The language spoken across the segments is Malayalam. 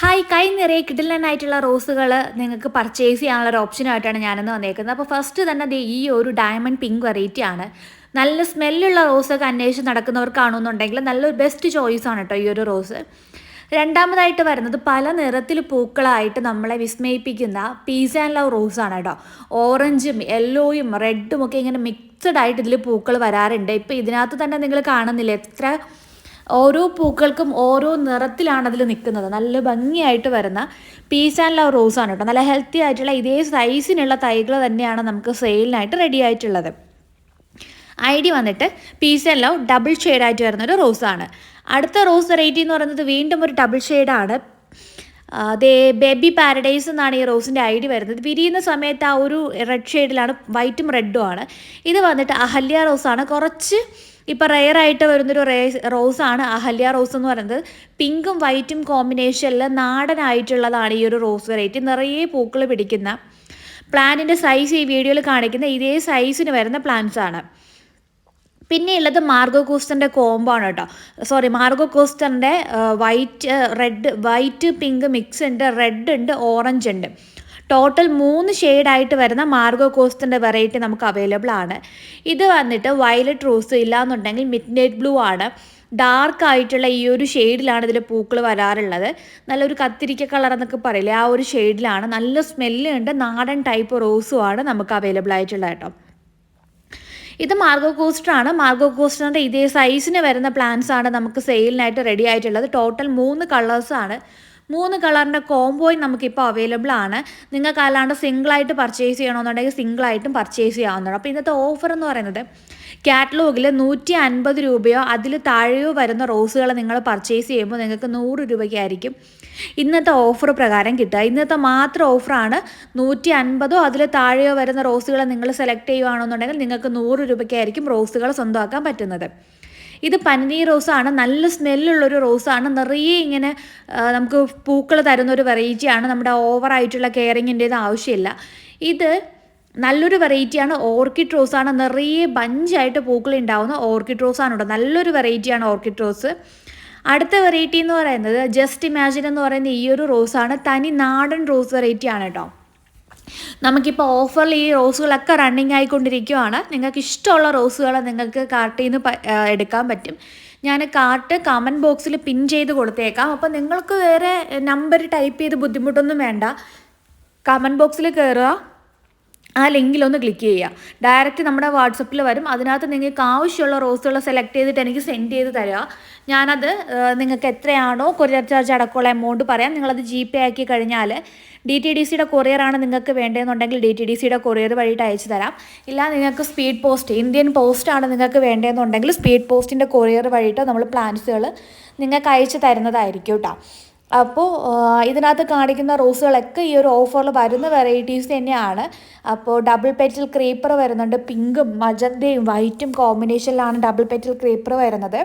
ഹായ് കൈ നിറയെ കിടിലനായിട്ടുള്ള റോസുകൾ നിങ്ങൾക്ക് പർച്ചേസ് ചെയ്യാനുള്ള ഒരു ഓപ്ഷനായിട്ടാണ് ഞാനിന്ന് വന്നേക്കുന്നത്. അപ്പോൾ ഫസ്റ്റ് തന്നെ ഈ ഒരു ഡയമണ്ട് പിങ്ക് വെറൈറ്റി ആണ്. നല്ല സ്മെല്ലുള്ള റോസൊക്കെ അന്വേഷിച്ച് നടക്കുന്നവർക്കാണെന്നുണ്ടെങ്കിൽ നല്ലൊരു ബെസ്റ്റ് ചോയ്സ് ആണ് കേട്ടോ ഈ ഒരു റോസ് രണ്ടാമതായിട്ട് വരുന്നത് പല നിറത്തിൽ പൂക്കളായിട്ട് നമ്മളെ വിസ്മയിപ്പിക്കുന്ന പീസ് ആൻഡ് ലവ് റോസ് ആണ് കേട്ടോ ഓറഞ്ചും യെല്ലോയും റെഡും ഒക്കെ ഇങ്ങനെ മിക്സഡ് ആയിട്ട് ഇതിൽ പൂക്കൾ വരാറുണ്ട്. ഇപ്പോൾ ഇതിനകത്ത് തന്നെ നിങ്ങൾ കാണുന്നില്ല? എത്ര ഓരോ പൂക്കൾക്കും ഓരോ നിറത്തിലാണ് അതിൽ നിൽക്കുന്നത് നല്ല ഭംഗിയായിട്ട് വരുന്ന പീസ് ആൻഡ് ലവ് റോസ് ആണ് കേട്ടോ. നല്ല ഹെൽത്തി ആയിട്ടുള്ള ഇതേ സൈസിനുള്ള തൈകൾ തന്നെയാണ് നമുക്ക് സെയിലിനായിട്ട് റെഡി ആയിട്ടുള്ളത്. ഐ ഡി വന്നിട്ട് പീസ് ആൻഡ് ലവ് ഡബിൾ ഷെയ്ഡായിട്ട് വരുന്ന ഒരു റോസാണ് അടുത്ത റോസ് വെറൈറ്റി എന്ന് പറയുന്നത് വീണ്ടും ഒരു ഡബിൾ ഷെയ്ഡാണ് അതേ ബേബി പാരഡൈസ് എന്നാണ് ഈ റോസിന്റെ ഐ ഡി വരുന്നത്. വിരിയുന്ന സമയത്ത് ആ ഒരു റെഡ് ഷെയ്ഡിലാണ് വൈറ്റും റെഡും ആണ്. ഇത് വന്നിട്ട് അഹല്യ റോസാണ് കുറച്ച് ഇപ്പോൾ റെയറായിട്ട് വരുന്നൊരു റോസാണ് അഹല്യ റോസ് എന്ന് പറയുന്നത്. പിങ്കും വൈറ്റും കോമ്പിനേഷനിൽ നാടനായിട്ടുള്ളതാണ് ഈ ഒരു റോസ് വെറൈറ്റി നിറയെ പൂക്കൾ പിടിക്കുന്ന പ്ലാന്റിന്റെ സൈസ് ഈ വീഡിയോയിൽ കാണിക്കുന്ന ഇതേ സൈസിന് വരുന്ന പ്ലാന്റ്സ് ആണ്. പിന്നെ ഉള്ളത് മാർഗോ കോസ്റ്ററിന്റെ കോംബോ ആണ് കേട്ടോ. Sorry Marco കോസ്റ്ററിന്റെ white red white pink mix ഉണ്ട് റെഡ് ഉണ്ട് ഓറഞ്ച് ഉണ്ട്. ടോട്ടൽ മൂന്ന് ഷെയ്ഡായിട്ട് വരുന്ന മാർഗോ കോസ്റ്റിന്റെ വെറൈറ്റി നമുക്ക് അവൈലബിൾ ആണ്. ഇത് വന്നിട്ട് വയലറ്റ് റോസ് ഇല്ലാന്നുണ്ടെങ്കിൽ മിഡ് നൈറ്റ് ബ്ലൂ ആണ്. ഡാർക്ക് ആയിട്ടുള്ള ഈ ഒരു ഷെയ്ഡിലാണ് ഇതിൽ പൂക്കൾ വരാറുള്ളത്. നല്ലൊരു കത്തിരിക്ക കളർ എന്നൊക്കെ പറയില്ലേ ആ ഒരു ഷെയ്ഡിലാണ് നല്ല സ്മെല്ല് ഉണ്ട് നാടൻ ടൈപ്പ് റോസും ആണ് നമുക്ക് അവൈലബിൾ ആയിട്ടുള്ളത് കേട്ടോ. ഇത് മാർഗോ കോസ്റ്റർ ആണ്. മാർഗോ കോസ്റ്ററിന്റെ ഇതേ സൈസിന് വരുന്ന പ്ലാന്റ്സ് ആണ് നമുക്ക് സെയിലിനായിട്ട് റെഡി ആയിട്ടുള്ളത്. ടോട്ടൽ മൂന്ന് കളേഴ്സാണ് മൂന്ന് കളറിന്റെ കോംബോയും നമുക്കിപ്പോൾ അവൈലബിൾ ആണ്. നിങ്ങൾക്ക് അല്ലാണ്ട് സിംഗിളായിട്ട് പർച്ചേസ് ചെയ്യണമെന്നുണ്ടെങ്കിൽ സിംഗിളായിട്ടും പർച്ചേസ് ചെയ്യാവുന്നതാണ്. അപ്പോൾ ഇന്നത്തെ ഓഫർ എന്ന് പറയുന്നത് കാറ്റലോഗിൽ നൂറ്റി അൻപത് രൂപയോ അതിൽ താഴെയോ വരുന്ന റോസുകൾ നിങ്ങൾ പർച്ചേസ് ചെയ്യുമ്പോൾ നിങ്ങൾക്ക് നൂറ് രൂപയ്ക്കായിരിക്കും ഇന്നത്തെ ഓഫർ പ്രകാരം കിട്ടുക. ഇന്നത്തെ മാത്രം ഓഫറാണ് നൂറ്റി അൻപതോ അതിൽ താഴെയോ വരുന്ന റോസുകൾ നിങ്ങൾ സെലക്ട് ചെയ്യുകയാണെന്നുണ്ടെങ്കിൽ നിങ്ങൾക്ക് നൂറ് രൂപയ്ക്കായിരിക്കും റോസുകൾ സ്വന്തമാക്കാൻ പറ്റുന്നത്. ഇത് പനിനീർ റോസാണ്. നല്ല സ്മെല്ലുള്ളൊരു റോസാണ്. നിറയെ ഇങ്ങനെ നമുക്ക് പൂക്കൾ തരുന്ന ഒരു വെറൈറ്റിയാണ്. നമ്മുടെ ഓവറായിട്ടുള്ള കെയറിങ്ങിന്റേത് ആവശ്യമില്ല. ഇത് നല്ലൊരു വെറൈറ്റിയാണ്. ഓർക്കിഡ് റോസാണ്. നിറയെ ബഞ്ചായിട്ട് പൂക്കൾ ഉണ്ടാവുന്ന ഓർക്കിഡ് റോസാണ് കേട്ടോ നല്ലൊരു വെറൈറ്റിയാണ് ഓർക്കിഡ് റോസ്. അടുത്ത വെറൈറ്റി എന്ന് പറയുന്നത് ജസ്റ്റ് ഇമാജിൻ എന്ന് പറയുന്ന ഈ ഒരു റോസാണ്. തനി നാടൻ റോസ് വെറൈറ്റിയാണ് കേട്ടോ. നമുക്കിപ്പോൾ ഓഫറിൽ ഈ റോസുകളൊക്കെ റണ്ണിങ് ആയിക്കൊണ്ടിരിക്കുവാണ്. നിങ്ങൾക്ക് ഇഷ്ടമുള്ള റോസുകൾ നിങ്ങൾക്ക് കാർട്ടിൽ നിന്ന് എടുക്കാൻ പറ്റും. ഞാൻ കാർട്ട് കമന്റ് ബോക്സിൽ പിൻ ചെയ്ത് കൊടുത്തേക്കാം. അപ്പോൾ നിങ്ങൾക്ക് വേറെ നമ്പർ ടൈപ്പ് ചെയ്ത് ബുദ്ധിമുട്ടൊന്നും വേണ്ട. കമന്റ് ബോക്സിൽ കയറുക ആ ലിങ്കിലൊന്ന് ക്ലിക്ക് ചെയ്യുക. ഡയറക്റ്റ് നമ്മുടെ വാട്സപ്പിൽ വരും. അതിനകത്ത് നിങ്ങൾക്ക് ആവശ്യമുള്ള റോസുകൾ സെലക്ട് ചെയ്തിട്ട് എനിക്ക് സെൻഡ് ചെയ്ത് തരിക ഞാനത് നിങ്ങൾക്ക് എത്രയാണോ കൊറിയർ ചാർജ് അടക്കമുള്ള എമൗണ്ട് പറയാം. നിങ്ങളത് ജി പേ ആക്കി കഴിഞ്ഞാൽ ഡി ടി ഡി സിയുടെ കൊറിയറാണ് നിങ്ങൾക്ക് വേണ്ടതെന്നുണ്ടെങ്കിൽ ഡി ടി ഡി സിയുടെ കൊറിയർ വഴിയിട്ട് അയച്ചു തരാം. ഇല്ല നിങ്ങൾക്ക് സ്പീഡ് പോസ്റ്റ് ഇന്ത്യൻ പോസ്റ്റാണ് നിങ്ങൾക്ക് വേണ്ടതെന്നുണ്ടെങ്കിൽ സ്പീഡ് പോസ്റ്റിന്റെ കൊറിയർ വഴിയിട്ട് നമ്മൾ പ്ലാൻസുകൾ നിങ്ങൾക്ക് അയച്ചു തരുന്നതായിരിക്കും കേട്ടോ അപ്പോൾ ഇതിനകത്ത് കാണിക്കുന്ന റോസുകളൊക്കെ ഈ ഒരു ഓഫറിൽ വരുന്ന വെറൈറ്റീസ് തന്നെയാണ്. അപ്പോൾ ഡബിൾ പെറ്റിൽ ക്രീപ്പർ വരുന്നുണ്ട്. പിങ്കും മജന്തയും വൈറ്റും കോമ്പിനേഷനിലാണ് ഡബിൾ പെറ്റിൽ ക്രീപ്പർ വരുന്നത്.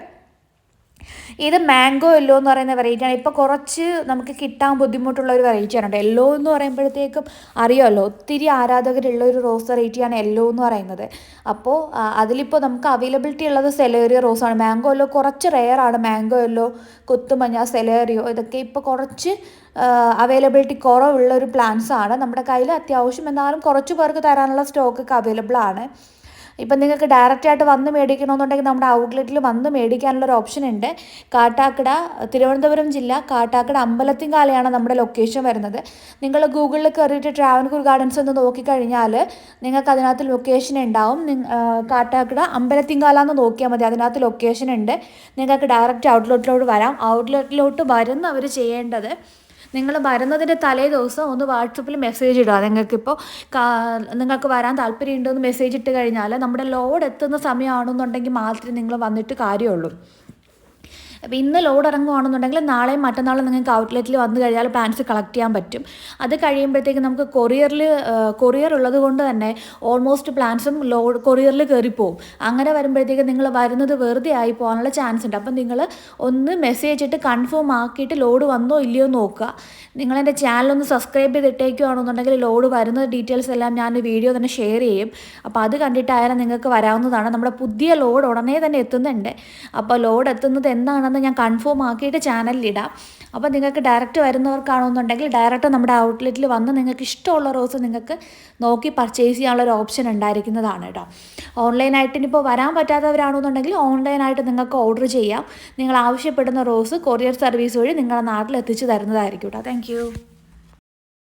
ഇത് മാംഗോ യെല്ലോ എന്ന് പറയുന്ന വെറൈറ്റിയാണ് ഇപ്പോൾ കുറച്ച് നമുക്ക് കിട്ടാൻ ബുദ്ധിമുട്ടുള്ള ഒരു വെറൈറ്റിയാണ് കേട്ടോ. യെല്ലോ എന്ന് പറയുമ്പോഴത്തേക്കും അറിയാമല്ലോ ഒത്തിരി ആരാധകരുള്ള ഒരു റോസ് വെറൈറ്റിയാണ് യെല്ലോ എന്ന് പറയുന്നത്. അപ്പോൾ അതിലിപ്പോൾ നമുക്ക് അവൈലബിലിറ്റി ഉള്ളത് സെലേറിയ റോസാണ് മാംഗോ യെല്ലോ കുറച്ച് റെയർ ആണ്. മാംഗോ യെല്ലോ കുത്തുമഞ്ഞ സെലേറിയോ ഇതൊക്കെ ഇപ്പോൾ കുറച്ച് അവൈലബിലിറ്റി കുറവുള്ള ഒരു പ്ലാന്റ്സ് ആണ്. നമ്മുടെ കയ്യിൽ അത്യാവശ്യം എന്നാലും കുറച്ച് പേർക്ക് തരാനുള്ള സ്റ്റോക്കൊക്കെ അവൈലബിൾ ആണ്. ഇപ്പം നിങ്ങൾക്ക് ഡയറക്റ്റ് ആയിട്ട് വന്ന് മേടിക്കണമെന്നുണ്ടെങ്കിൽ നമ്മുടെ ഔട്ട്ലെറ്റിൽ വന്ന് മേടിക്കാനുള്ള ഒരു ഓപ്ഷൻ ഉണ്ട്. കാട്ടാക്കട തിരുവനന്തപുരം ജില്ല കാട്ടാക്കട അമ്പലത്തിങ്കാലയാണ് നമ്മുടെ ലൊക്കേഷൻ വരുന്നത്. നിങ്ങൾ ഗൂഗിളിൽ കയറിയിട്ട് ട്രാവൻകൂർ ഗാർഡൻസ് ഒന്ന് നോക്കിക്കഴിഞ്ഞാൽ നിങ്ങൾക്ക് അതിനകത്ത് ലൊക്കേഷൻ ഉണ്ടാവും. കാട്ടാക്കട അമ്പലത്തിങ്കാല എന്ന് നോക്കിയാൽ മതി. അതിനകത്ത് ലൊക്കേഷൻ ഉണ്ട്. നിങ്ങൾക്ക് ഡയറക്റ്റ് ഔട്ട്ലെറ്റിലോട്ട് വരാം. ഔട്ട്ലെറ്റിലോട്ട് വരുന്നവർ ചെയ്യേണ്ടത് നിങ്ങൾ വരുന്നതിന്റെ തലേ ദിവസം ഒന്ന് വാട്സപ്പിൽ മെസ്സേജ് ഇടുക. നിങ്ങൾക്കിപ്പോൾ നിങ്ങൾക്ക് വരാൻ താല്പര്യമുണ്ടോ എന്ന് മെസ്സേജ് ഇട്ട് കഴിഞ്ഞാൽ നമ്മുടെ ലോഡ് എത്തുന്ന സമയമാണെന്നുണ്ടെങ്കിൽ മാത്രമേ നിങ്ങൾ വന്നിട്ട് കാര്യമുള്ളൂ. അപ്പോൾ ഇന്ന് ലോഡ് ഇറങ്ങുവാണെന്നുണ്ടെങ്കിൽ നാളെയും മറ്റന്നാളും നിങ്ങൾക്ക് ഔട്ട്ലെറ്റിൽ വന്നു കഴിഞ്ഞാൽ പാൻസ് കളക്ട് ചെയ്യാൻ പറ്റും. അത് കഴിയുമ്പോഴത്തേക്ക് നമുക്ക് കൊറിയറിൽ കൊറിയർ ഉള്ളത് കൊണ്ട് തന്നെ ഓൾമോസ്റ്റ് പ്ലാൻസും ലോഡ് കൊറിയറിൽ കയറിപ്പോവും. അങ്ങനെ വരുമ്പോഴത്തേക്ക് നിങ്ങൾ വരുന്നത് വെറുതെ ആയി പോകാനുള്ള ചാൻസ് ഉണ്ട്. അപ്പം നിങ്ങൾ ഒന്ന് മെസ്സേജ് ഇട്ട് കൺഫേം ആക്കിയിട്ട് ലോഡ് വന്നോ ഇല്ലയോ നോക്കുക. നിങ്ങൾ ചാനൽ ഒന്ന് സബ്സ്ക്രൈബ് ചെയ്തിട്ടേക്കുവാണെന്നുണ്ടെങ്കിൽ ലോഡ് വരുന്ന ഡീറ്റെയിൽസ് എല്ലാം ഞാൻ വീഡിയോ തന്നെ ഷെയർ ചെയ്യും. അപ്പോൾ അത് കണ്ടിട്ടായാലും നിങ്ങൾക്ക് വരാവുന്നതാണ്. നമ്മുടെ പുതിയ ലോഡ് ഉടനെ തന്നെ എത്തുന്നുണ്ട്. അപ്പോൾ ലോഡ് എത്തുന്നത് എന്താണെന്ന് ഞാൻ കൺഫേം ആക്കിയിട്ട് ചാനലിലിടാം അപ്പോൾ നിങ്ങൾക്ക് ഡയറക്റ്റ് വരുന്നവർക്കാണെന്നുണ്ടെങ്കിൽ ഡയറക്റ്റ് നമ്മുടെ ഔട്ട്ലെറ്റിൽ വന്ന് നിങ്ങൾക്ക് ഇഷ്ടമുള്ള റോസ് നിങ്ങൾക്ക് നോക്കി പർച്ചേസ് ചെയ്യാനുള്ള ഒരു ഓപ്ഷൻ ഉണ്ടായിരിക്കുന്നതാണ് കേട്ടോ ഓൺലൈനായിട്ട് ഇനിയിപ്പോൾ വരാൻ പറ്റാത്തവരാണെന്നുണ്ടെങ്കിൽ ഓൺലൈനായിട്ട് നിങ്ങൾക്ക് ഓർഡർ ചെയ്യാം. നിങ്ങൾ ആവശ്യപ്പെടുന്ന റോസ് കൊറിയർ സർവീസ് വഴി നിങ്ങളുടെ നാട്ടിൽ എത്തിച്ചു തരുന്നതായിരിക്കും കേട്ടോ താങ്ക്